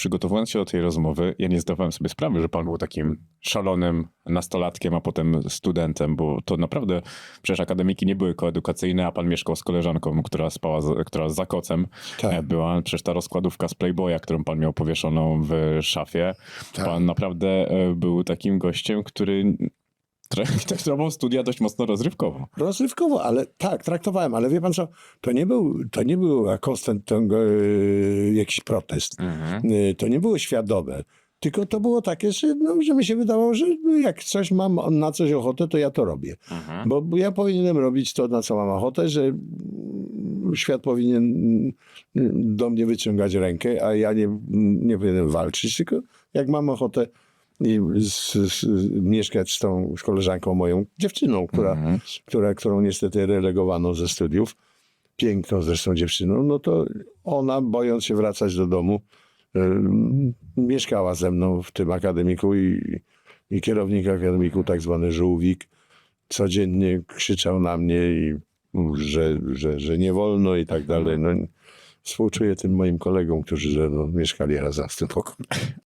przygotowując się do tej rozmowy, ja nie zdawałem sobie sprawy, że pan był takim szalonym nastolatkiem, a potem studentem, bo to naprawdę przecież akademiki nie były koedukacyjne, a pan mieszkał z koleżanką, która spała, za, która za kocem Tak. e, była. Przecież ta rozkładówka z Playboya, którą pan miał powieszoną w szafie. Tak. Pan naprawdę e, był takim gościem, który traktował studia dość mocno rozrywkowo. Rozrywkowo, ale tak, traktowałem, ale wie pan co, to nie był, to nie był konstant e, jakiś protest. E, To nie było świadome. Tylko to było takie, że, no, że mi się wydawało, że no, jak coś mam na coś ochotę, to ja to robię. Bo bo ja powinienem robić to, na co mam ochotę, że świat powinien mm, do mnie wyciągać rękę, a ja nie, nie powinienem walczyć, tylko jak mam ochotę z, z, mieszkać z tą z koleżanką moją, dziewczyną, która, która, którą niestety relegowano ze studiów, piękną zresztą dziewczyną, no to ona, bojąc się wracać do domu, em, mieszkała ze mną w tym akademiku i, i kierownik akademiku, tak zwany żółwik, codziennie krzyczał na mnie i że, że, że nie wolno i tak dalej. No, współczuję tym moim kolegom, którzy ze mną mieszkali razem w tym pokoju.